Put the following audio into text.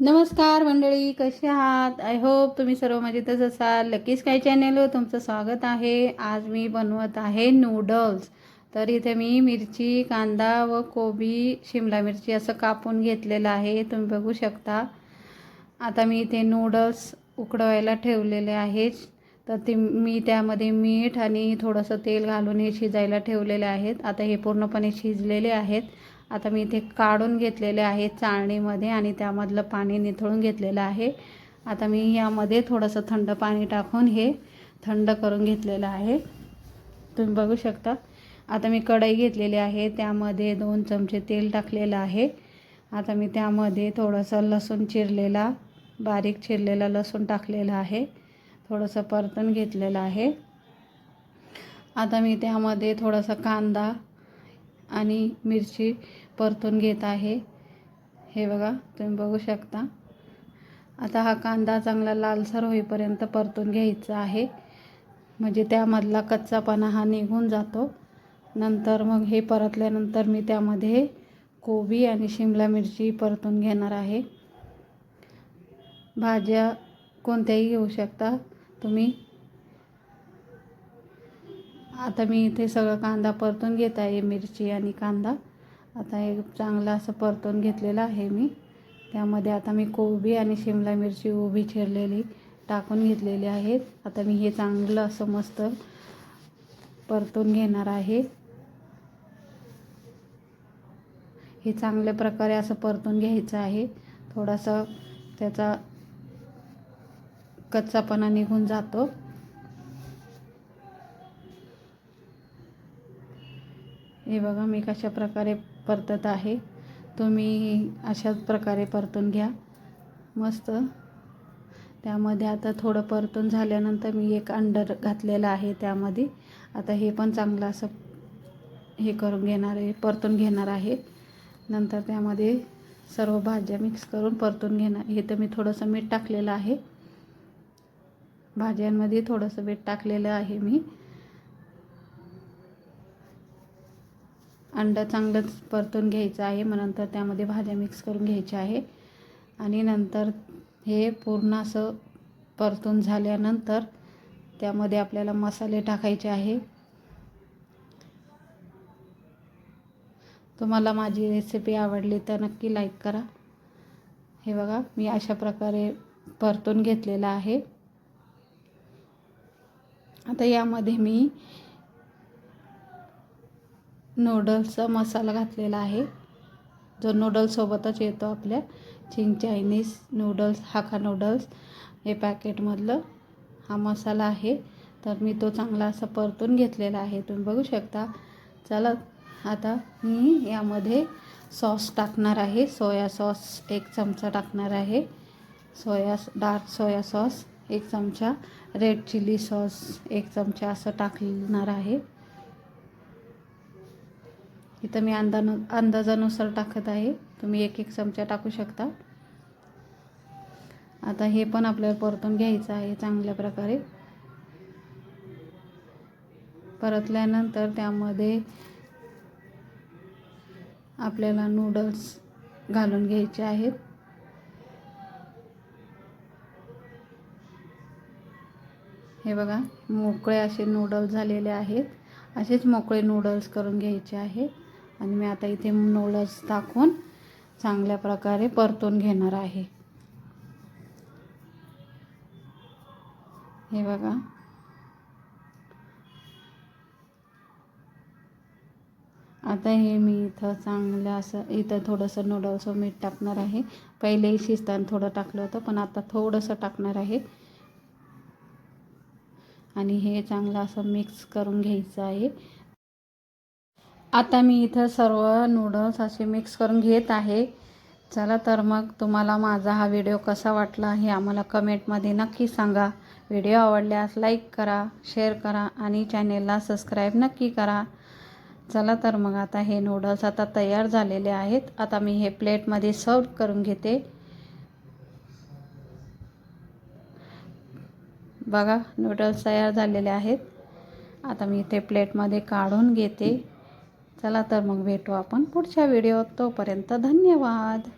नमस्कार मंडळी कसे आहात? आय होप तुम्ही सर्व मजेतच असाल. लकीच काय चॅनेलवर तुमचं स्वागत आहे. आज मी बनवत आहे नूडल्स तर इथे मी मिरची कांदा व कोबी शिमला मिरची असं कापून घेतलेलं आहे. तुम्ही बघू शकता. आता मी इथे नूडल्स उकडवायला ठेवलेले आहेत. तर ते मी त्यामध्ये मीठ आणि थोडंसं तेल घालून हे शिजायला ठेवलेले आहेत. आता हे पूर्णपणे शिजलेले आहेत. आता मी इथे काढून घेतलेले आहे चाळणीमध्ये आणि त्यामधलं पाणी निथळून घेतलेलं आहे. आता मी यामध्ये थोडंसं थंड पाणी टाकून हे थंड करून घेतलेलं आहे. तुम्ही बघू शकता. आता मी कढई घेतलेली आहे त्यामध्ये दोन चमचे तेल टाकलेलं आहे. आता मी त्यामध्ये थोडंसं लसूण चिरलेला बारीक चिरलेला लसूण टाकलेला आहे. थोडंसं परतून घेतलेलं आहे. आता मी त्यामध्ये थोडासा कांदा आणि मिरची परतून घेत आहे. हे बघा तुम्ही बघू शकता. आता हा कांदा चांगला लालसर होईपर्यंत परतून घ्यायचा आहे. म्हणजे त्यामधला कच्चापणा हा निघून जातो. नंतर मग हे परतल्यानंतर मी त्यामध्ये कोबी आणि शिमला मिरची परतून घेणार आहे. भाज्या कोणत्याही घेऊ शकता तुम्ही. आता मी इथे सगळं कांदा परतून घेत आहे मिरची आणि कांदा. आता एक चांगलं असं परतून घेतलेला आहे मी. त्यामध्ये आता मी कोबी आणि शिमला मिरची उभी चिरलेली टाकून घेतलेली आहेत. आता मी हे चांगलं असं मस्त परतून घेणार आहे. हे चांगल्या प्रकारे असं परतून घ्यायचं आहे. थोडासा त्याचा कच्चापणा निघून जातो. हे बघा मी कशा प्रकारे परतत आहे. तुम्ही अशाच प्रकारे परतून घ्या. मस्त. त्यामध्ये आता थोडं परतून झाल्यानंतर मी एक अंडर घातलेलं आहे त्यामध्ये. आता हे पण चांगलं असं हे करून घेणार आहे परतून घेणार आहे. नंतर त्यामध्ये सर्व भाज्या मिक्स करून परतून घेणार. हे तर मी थोडंसं मीठ टाकलेलं आहे. भाज्यांमध्ये थोडंसं मीठ टाकलेलं आहे मी. अंडं चांगलंच परतून घ्यायचं आहे. मग नंतर त्यामध्ये भाज्या मिक्स करून घ्यायच्या आहे. आणि नंतर हे पूर्ण असं परतून झाल्यानंतर त्यामध्ये आपल्याला मसाले टाकायचे आहे. तुम्हाला माझी रेसिपी आवडली तर नक्की लाईक करा. हे बघा मी अशा प्रकारे परतून घेतलेलं आहे. आता यामध्ये मी नूडल्सचा मसाला घातलेला आहे. जो नूडल्ससोबतच येतो आपल्या. Ching Chinese noodles Hakka noodles हे पॅकेटमधलं हा मसाला आहे. तर मी तो चांगला असा परतून घेतलेला आहे. तुम्ही बघू शकता. चला आता मी यामध्ये सॉस टाकणार आहे. सोया सॉस एक चमचा टाकणार आहे. सोया डार्क सोया सॉस एक चमचा. रेड चिली सॉस एक चमचा असं टाकणार आहे. इथं मी अंदानु अंदाजानुसार टाकत आहे. तुम्ही एक एक चमचा टाकू शकता. आता हे पण आपल्याला परतून घ्यायचं आहे चांगल्या प्रकारे. परतल्यानंतर त्यामध्ये आपल्याला नूडल्स घालून घ्यायचे आहेत. हे बघा मोकळे असे नूडल्स झालेले आहेत. असेच मोकळे नूडल्स करून घ्यायचे आहे आणि मी आता इथे नूडल्स टाकून चांगल्या प्रकारे परतून घेणार आहे. हे बघा. आता हे मी इथं चांगलं असं इथं थोडंसं नूडल्स मीठ टाकणार आहे. पहिलेही शिजताना थोडं टाकलं होतं पण आता थोडंसं टाकणार आहे. आणि हे चांगलं असं मिक्स करून घ्यायचं आहे. आता मी इथं सर्व नूडल्स असे मिक्स करून घेत आहे. चला तर मग तुम्हाला माझा हा व्हिडिओ कसा वाटला हे आम्हाला कमेंटमध्ये नक्की सांगा. व्हिडिओ आवडल्यास लाईक करा शेअर करा आणि चॅनेलला सबस्क्राईब नक्की करा. चला तर मग आता हे नूडल्स आता तयार झालेले आहेत. आता मी हे प्लेटमध्ये सर्व करून घेते. बघा नूडल्स तयार झालेले आहेत. आता मी ते प्लेटमध्ये काढून घेते. चला तर मग भेटू आपण पुढच्या व्हिडिओत तोपर्यंत धन्यवाद.